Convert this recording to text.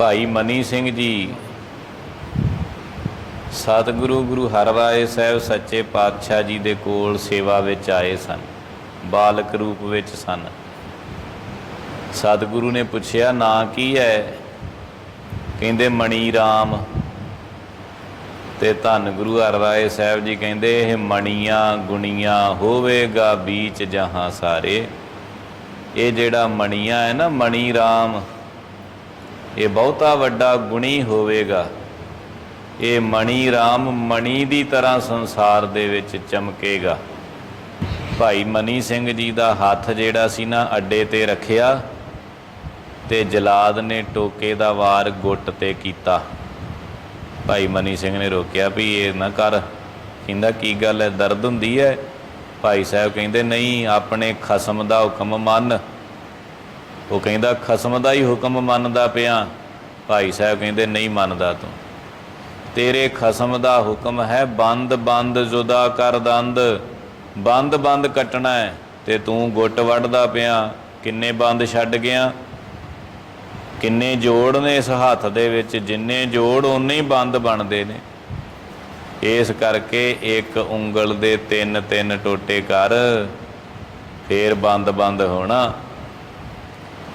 ਭਾਈ ਮਨੀ ਸਿੰਘ ਜੀ। ਸਤਿਗੁਰੂ ਗੁਰੂ ਹਰਰਾਏ ਸਾਹਿਬ ਸੱਚੇ ਪਾਤਸ਼ਾਹ ਜੀ ਦੇ ਕੋਲ ਸੇਵਾ ਵਿੱਚ ਆਏ ਸਨ, ਬਾਲਕ ਰੂਪ ਵਿੱਚ ਸਨ। ਸਤਿਗੁਰੂ ਨੇ ਪੁੱਛਿਆ, ਨਾਂ ਕੀ ਹੈ ਕਹਿੰਦੇ, ਮਣੀ ਰਾਮ। ਤੇ ਧੰਨ ਗੁਰੂ ਹਰਰਾਏ ਸਾਹਿਬ ਜੀ ਕਹਿੰਦੇ, ਇਹ ਮਣੀਆਂ ਗੁਣੀਆਂ ਹੋਵੇਗਾ ਵਿੱਚ ਜਹਾਂ ਸਾਰੇ। ਇਹ ਜਿਹੜਾ ਮਣੀਆਂ ਹੈ ਨਾ, ਮਣੀ ਰਾਮ ਇਹ ਬਹੁਤਾ ਵੱਡਾ ਗੁਣੀ ਹੋਵੇਗਾ। ਇਹ ਮਣੀ ਰਾਮ ਮਣੀ ਦੀ ਤਰ੍ਹਾਂ ਸੰਸਾਰ ਦੇ ਵਿੱਚ ਚਮਕੇਗਾ। ਭਾਈ ਮਨੀ ਸਿੰਘ ਜੀ ਦਾ ਹੱਥ ਜਿਹੜਾ ਸੀ ਨਾ ਅੱਡੇ ਤੇ ਰੱਖਿਆ ਤੇ ਜਲਾਦ ਨੇ ਟੋਕੇ ਦਾ ਵਾਰ ਗੁੱਟ ਤੇ ਕੀਤਾ। ਭਾਈ ਮਨੀ ਸਿੰਘ ਨੇ ਰੋਕਿਆ ਵੀ ਇਹ ਨਾ ਕਰ। ਕਹਿੰਦਾ, ਕੀ ਗੱਲ ਹੈ? ਦਰਦ ਹੁੰਦੀ ਹੈ? ਭਾਈ ਸਾਹਿਬ ਕਹਿੰਦੇ, ਨਹੀਂ, ਆਪਣੇ ਖਸਮ ਦਾ ਹੁਕਮ ਮੰਨ ਉਹ ਕਹਿੰਦਾ, ਖਸਮ ਦਾ ਹੀ ਹੁਕਮ ਮੰਨਦਾ ਪਿਆ। ਭਾਈ ਸਾਹਿਬ ਕਹਿੰਦੇ, ਨਹੀਂ ਮੰਨਦਾ ਤੂੰ। ਤੇਰੇ ਖਸਮ ਦਾ ਹੁਕਮ ਹੈ, ਬੰਦ ਬੰਦ ਜੁਦਾ ਕਰ ਦੰਦ। ਬੰਦ ਬੰਦ ਕੱਟਣਾ ਹੈ ਤੇ ਤੂੰ ਗੁੱਟ ਵੱਢਦਾ ਪਿਆ। ਕਿੰਨੇ ਬੰਦ ਛੱਡ ਗਿਆ? ਕਿੰਨੇ ਜੋੜ ਨੇ ਇਸ ਹੱਥ ਦੇ ਵਿੱਚ, ਜਿੰਨੇ ਜੋੜ ਉਨੇ ਹੀ ਬੰਦ ਬਣਦੇ ਨੇ। ਇਸ ਕਰਕੇ ਇੱਕ ਉਂਗਲ ਦੇ ਤਿੰਨ ਤਿੰਨ ਟੋਟੇ ਕਰ, ਫੇਰ ਬੰਦ ਬੰਦ ਹੋਣਾ।